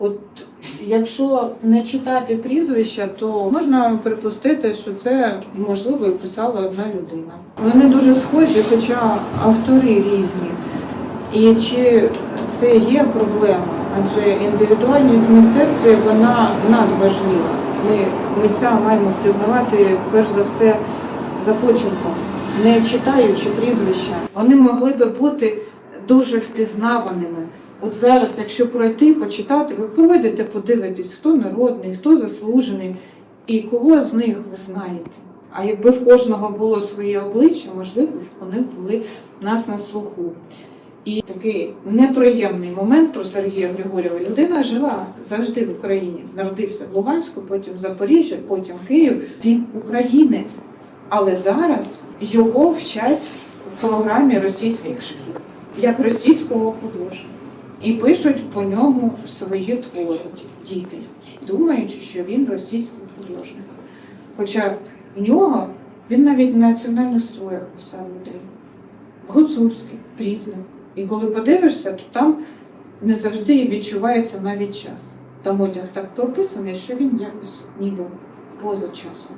От якщо не читати прізвища, то можна припустити, що це можливо і писала одна людина. Вони дуже схожі, хоча автори різні. І чи це є проблема? Адже індивідуальність в вона надважлива. Ми митця маємо признавати перш за все за почерком, не читаючи прізвища. Вони могли би бути дуже впізнаваними. От зараз, якщо пройти, почитати, ви пройдете, подивитесь, хто народний, хто заслужений і кого з них ви знаєте. А якби в кожного було своє обличчя, можливо, вони були в нас на слуху. І такий неприємний момент про Сергія Григорєва. Людина жила завжди в Україні. Народився в Луганську, потім в Запоріжжі, потім Київ. Він українець. Але зараз його вчать в програмі російських шкіл, як російського художника. І пишуть по ньому свої твори діти, думаючи, що він російський художник. Хоча в нього він навіть на національних строях писав людей. В Гуцульський, різних. І коли подивишся, то там не завжди відчувається навіть час. Там одяг так прописаний, що він якось ніби поза часом.